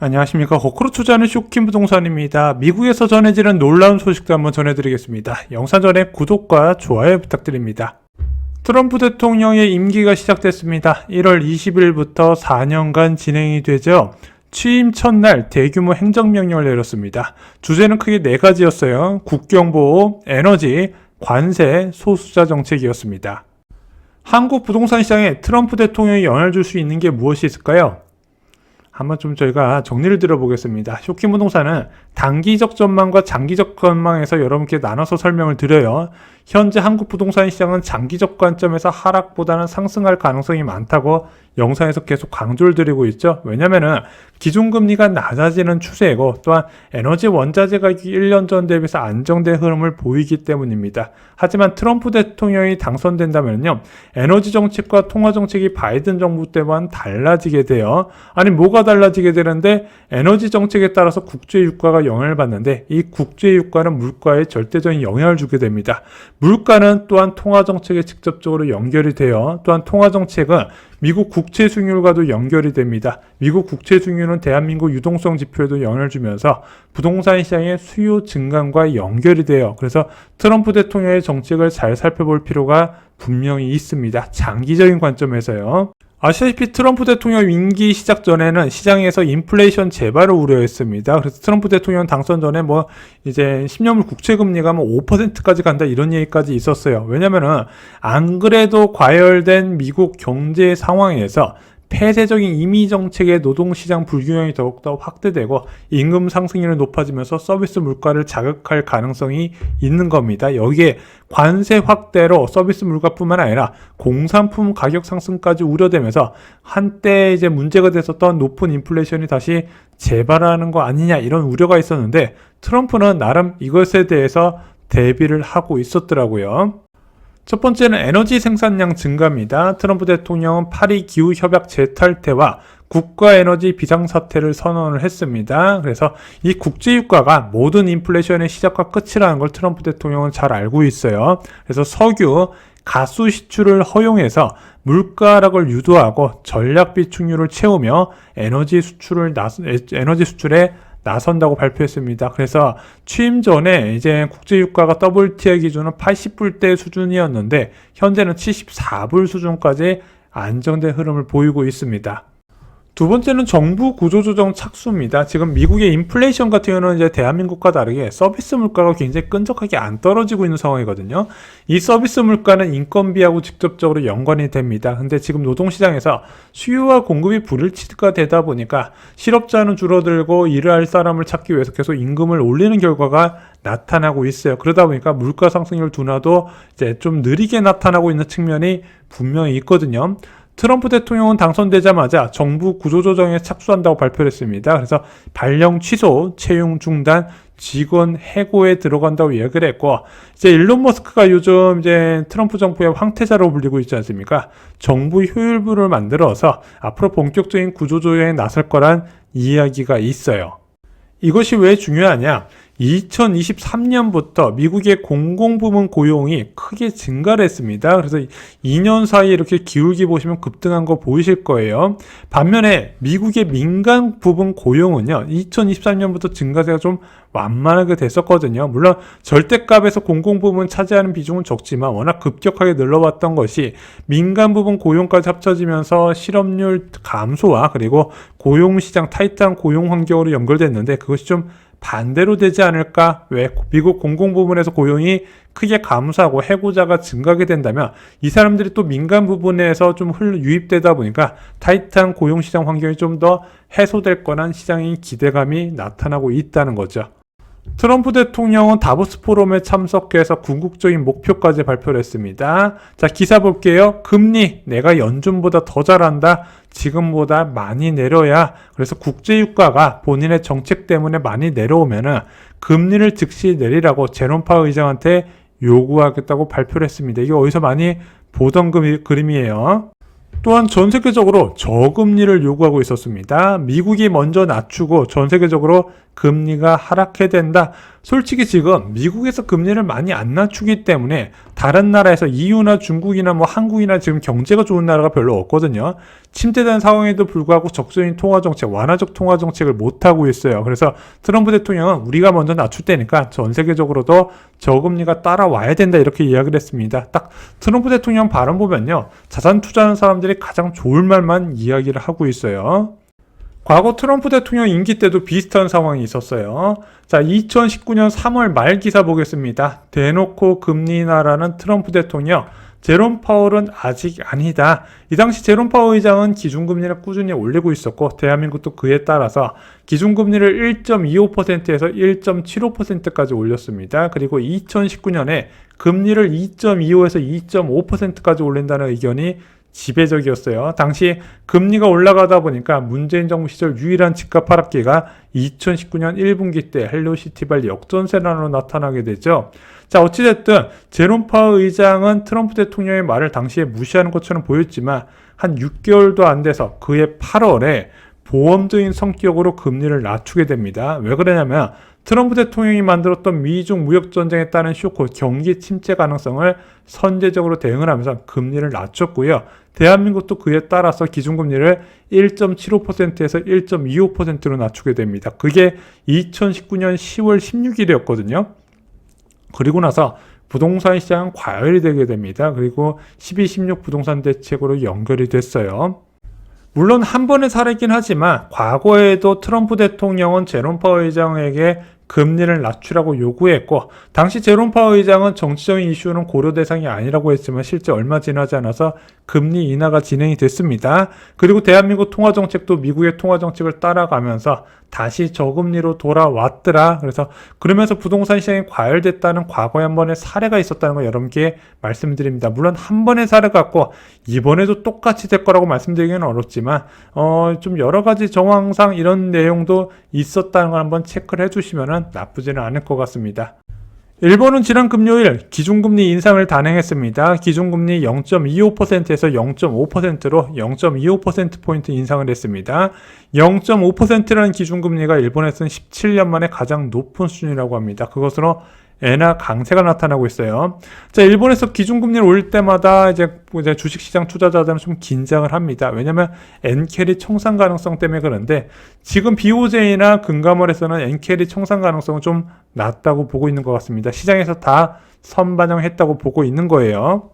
안녕하십니까. 거꾸로 투자하는 쇼킹 부동산입니다. 미국에서 전해지는 놀라운 소식도 한번 전해드리겠습니다. 영상 전에 구독과 좋아요 부탁드립니다. 트럼프 대통령의 임기가 시작됐습니다. 1월 20일부터 4년간 진행이 되죠. 취임 첫날 대규모 행정명령을 내렸습니다. 주제는 크게 네 가지였어요. 국경보호, 에너지, 관세, 소수자 정책이었습니다. 한국 부동산 시장에 트럼프 대통령이 영향을 줄 수 있는 게 무엇이 있을까요? 한번 좀 저희가 정리를 들어보겠습니다. 쇼킹 부동산은 단기적 전망과 장기적 전망에서 여러분께 나눠서 설명을 드려요. 현재 한국 부동산 시장은 장기적 관점에서 하락보다는 상승할 가능성이 많다고 영상에서 계속 강조를 드리고 있죠. 왜냐면은 기준금리가 낮아지는 추세이고 또한 에너지 원자재 가격이 1년 전 대비해서 안정된 흐름을 보이기 때문입니다. 하지만 트럼프 대통령이 당선된다면요. 에너지 정책과 통화 정책이 바이든 정부 때만 달라지게 돼요. 아니 뭐가 달라지게 되는데 에너지 정책에 따라서 국제 유가가 영향을 받는데 이 국제 유가는 물가에 절대적인 영향을 주게 됩니다. 물가는 또한 통화 정책에 직접적으로 연결이 돼요. 또한 통화 정책은 미국 국채 수익률과도 연결이 됩니다. 미국 국채 수익률은 대한민국 유동성 지표에도 영향을 주면서 부동산 시장의 수요 증감과 연결이 돼요. 그래서 트럼프 대통령의 정책을 잘 살펴볼 필요가 분명히 있습니다. 장기적인 관점에서요. 아시다시피 트럼프 대통령 임기 시작 전에는 시장에서 인플레이션 재발을 우려했습니다. 그래서 트럼프 대통령 당선 전에 뭐 이제 10년물 국채 금리가 뭐 5%까지 간다 이런 얘기까지 있었어요. 왜냐면은 안 그래도 과열된 미국 경제 상황에서 폐쇄적인 이미 정책의 노동시장 불균형이 더욱더 확대되고 임금 상승률이 높아지면서 서비스 물가를 자극할 가능성이 있는 겁니다. 여기에 관세 확대로 서비스 물가뿐만 아니라 공산품 가격 상승까지 우려되면서 한때 이제 문제가 됐었던 높은 인플레이션이 다시 재발하는 거 아니냐 이런 우려가 있었는데 트럼프는 나름 이것에 대해서 대비를 하고 있었더라고요. 첫 번째는 에너지 생산량 증가입니다. 트럼프 대통령은 파리 기후 협약 재탈퇴와 국가 에너지 비상사태를 선언을 했습니다. 그래서 이 국제 유가가 모든 인플레이션의 시작과 끝이라는 걸 트럼프 대통령은 잘 알고 있어요. 그래서 석유, 가수 시출을 허용해서 물가락을 유도하고 전략 비축률을 채우며 에너지 수출을 나, 에너지 수출에 나선다고 발표했습니다. 그래서 취임 전에 이제 국제 유가가 WTI 기준은 80불대 수준이었는데 현재는 74불 수준까지 안정된 흐름을 보이고 있습니다. 두 번째는 정부 구조조정 착수입니다. 지금 미국의 인플레이션 같은 경우는 이제 대한민국과 다르게 서비스 물가가 굉장히 끈적하게 안 떨어지고 있는 상황이거든요. 이 서비스 물가는 인건비하고 직접적으로 연관이 됩니다. 근데 지금 노동시장에서 수요와 공급이 불일치가 되다 보니까 실업자는 줄어들고 일을 할 사람을 찾기 위해서 계속 임금을 올리는 결과가 나타나고 있어요. 그러다 보니까 물가 상승률 둔화도 이제 좀 느리게 나타나고 있는 측면이 분명히 있거든요. 트럼프 대통령은 당선되자마자 정부 구조조정에 착수한다고 발표를 했습니다. 그래서 발령 취소, 채용 중단, 직원 해고에 들어간다고 이야기를 했고, 이제 일론 머스크가 요즘 이제 트럼프 정부의 황태자로 불리고 있지 않습니까? 정부 효율부를 만들어서 앞으로 본격적인 구조조정에 나설 거란 이야기가 있어요. 이것이 왜 중요하냐? 2023년부터 미국의 공공부문 고용이 크게 증가를 했습니다. 그래서 2년 사이에 이렇게 기울기 보시면 급등한 거 보이실 거예요. 반면에 미국의 민간 부분 고용은요, 2023년부터 증가세가 좀 완만하게 됐었거든요. 물론 절대값에서 공공부문 차지하는 비중은 적지만 워낙 급격하게 늘어왔던 것이 민간 부분 고용까지 합쳐지면서 실업률 감소와 그리고 고용시장 타이트한 고용 환경으로 연결됐는데 그것이 좀 반대로 되지 않을까? 왜 미국 공공부문에서 고용이 크게 감소하고 해고자가 증가하게 된다면 이 사람들이 또 민간 부분에서 좀 흘러 유입되다 보니까 타이트한 고용 시장 환경이 좀 더 해소될 거란 시장의 기대감이 나타나고 있다는 거죠. 트럼프 대통령은 다보스 포럼에 참석해서 궁극적인 목표까지 발표를 했습니다. 자, 기사 볼게요. 금리, 내가 연준보다 더 잘한다. 지금보다 많이 내려야. 그래서 국제유가가 본인의 정책 때문에 많이 내려오면은 금리를 즉시 내리라고 제롬파 의장한테 요구하겠다고 발표를 했습니다. 이게 어디서 많이 보던 그- 그림이에요. 또한 전 세계적으로 저금리를 요구하고 있었습니다. 미국이 먼저 낮추고 전 세계적으로 금리가 하락해야 된다. 솔직히 지금 미국에서 금리를 많이 안 낮추기 때문에 다른 나라에서 EU나 중국이나 뭐 한국이나 지금 경제가 좋은 나라가 별로 없거든요. 침체된 상황에도 불구하고 적소인 통화 정책, 완화적 통화 정책을 못 하고 있어요. 그래서 트럼프 대통령은 우리가 먼저 낮출 때니까 전 세계적으로도 저금리가 따라와야 된다 이렇게 이야기를 했습니다. 딱 트럼프 대통령 발언 보면요. 자산 투자하는 사람들이 가장 좋을 말만 이야기를 하고 있어요. 과거 트럼프 대통령 임기 때도 비슷한 상황이 있었어요. 자, 2019년 3월 말 기사 보겠습니다. 대놓고 금리 인하라는 트럼프 대통령. 제롬 파월은 아직 아니다. 이 당시 제롬 파월 의장은 기준금리를 꾸준히 올리고 있었고, 대한민국도 그에 따라서 기준금리를 1.25%에서 1.75%까지 올렸습니다. 그리고 2019년에 금리를 2.25에서 2.5%까지 올린다는 의견이 지배적이었어요. 당시 금리가 올라가다 보니까 문재인 정부 시절 유일한 집값 하락기가 2019년 1분기 때 헬로시티발 역전세란으로 나타나게 되죠. 자, 어찌됐든 제롬 파워 의장은 트럼프 대통령의 말을 당시에 무시하는 것처럼 보였지만 한 6개월도 안 돼서 그해 8월에 보험적인 성격으로 금리를 낮추게 됩니다. 왜 그러냐면 트럼프 대통령이 만들었던 미중 무역 전쟁에 따른 쇼크 경기 침체 가능성을 선제적으로 대응을 하면서 금리를 낮췄고요. 대한민국도 그에 따라서 기준금리를 1.75%에서 1.25%로 낮추게 됩니다. 그게 2019년 10월 16일이었거든요. 그리고 나서 부동산 시장은 과열이 되게 됩니다. 그리고 12, 16 부동산 대책으로 연결이 됐어요. 물론 한 번의 사례긴 하지만 과거에도 트럼프 대통령은 제롬 파워 의장에게 금리를 낮추라고 요구했고 당시 제롬 파워 의장은 정치적인 이슈는 고려 대상이 아니라고 했지만 실제 얼마 지나지 않아서 금리 인하가 진행이 됐습니다. 그리고 대한민국 통화 정책도 미국의 통화 정책을 따라가면서 다시 저금리로 돌아왔더라. 그래서 그러면서 부동산 시장이 과열됐다는 과거에 한 번의 사례가 있었다는 거 여러분께 말씀드립니다. 물론 한 번의 사례 갖고 이번에도 똑같이 될 거라고 말씀드리기는 어렵지만 어, 좀 여러 가지 정황상 이런 내용도 있었다는 걸 한번 체크를 해주시면 나쁘지는 않을 것 같습니다. 일본은 지난 금요일 기준금리 인상을 단행했습니다. 기준금리 0.25%에서 0.5%로 0.25%포인트 인상을 했습니다. 0.5%라는 기준금리가 일본에서는 17년 만에 가장 높은 수준이라고 합니다. 그것으로 엔화 강세가 나타나고 있어요. 자, 일본에서 기준금리를 올릴 때마다 이제, 이제 주식시장 투자자들은 좀 긴장을 합니다. 왜냐면 엔캐리 청산 가능성 때문에 그런데 지금 BOJ나 금감원에서는 엔캐리 청산 가능성은 좀 낮다고 보고 있는 것 같습니다. 시장에서 다 선반영했다고 보고 있는 거예요.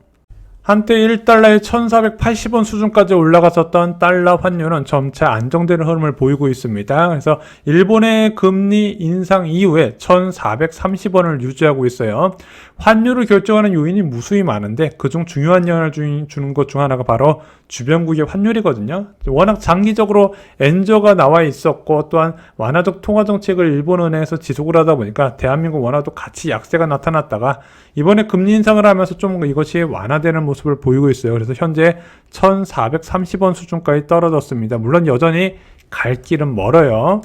한때 1달러에 1480원 수준까지 올라갔었던 달러 환율은 점차 안정되는 흐름을 보이고 있습니다. 그래서 일본의 금리 인상 이후에 1430원을 유지하고 있어요. 환율을 결정하는 요인이 무수히 많은데 그중 중요한 영향을 주는 것 중 하나가 바로 주변국의 환율이거든요. 워낙 장기적으로 엔저가 나와 있었고 또한 완화적 통화 정책을 일본은행에서 지속을 하다 보니까 대한민국 원화도 같이 약세가 나타났다가 이번에 금리 인상을 하면서 좀 이것이 완화되는 모습을 보이고 있어요. 그래서 현재 1,430원 수준까지 떨어졌습니다. 물론 여전히 갈 길은 멀어요.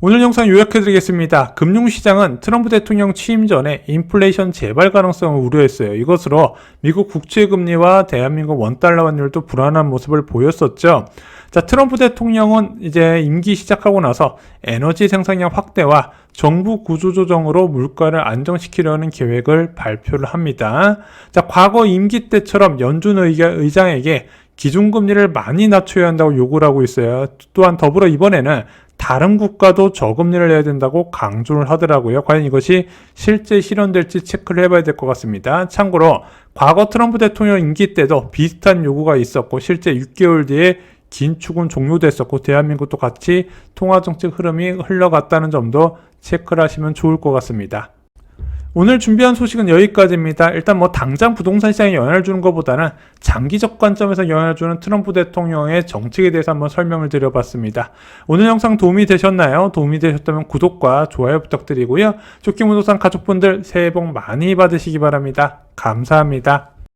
오늘 영상 요약해드리겠습니다. 금융시장은 트럼프 대통령 취임 전에 인플레이션 재발 가능성을 우려했어요. 이것으로 미국 국채금리와 대한민국 원달러 환율도 불안한 모습을 보였었죠. 자, 트럼프 대통령은 이제 임기 시작하고 나서 에너지 생산량 확대와 정부 구조조정으로 물가를 안정시키려는 계획을 발표를 합니다. 자, 과거 임기 때처럼 연준 의장에게 기준금리를 많이 낮춰야 한다고 요구를 하고 있어요. 또한 더불어 이번에는 다른 국가도 저금리를 해야 된다고 강조를 하더라고요. 과연 이것이 실제 실현될지 체크를 해봐야 될 것 같습니다. 참고로 과거 트럼프 대통령 임기 때도 비슷한 요구가 있었고 실제 6개월 뒤에 긴축은 종료됐었고 대한민국도 같이 통화정책 흐름이 흘러갔다는 점도 체크를 하시면 좋을 것 같습니다. 오늘 준비한 소식은 여기까지입니다. 일단 뭐 당장 부동산 시장에 영향을 주는 것보다는 장기적 관점에서 영향을 주는 트럼프 대통령의 정책에 대해서 한번 설명을 드려봤습니다. 오늘 영상 도움이 되셨나요? 도움이 되셨다면 구독과 좋아요 부탁드리고요. 좋게 부동산 가족분들 새해 복 많이 받으시기 바랍니다. 감사합니다.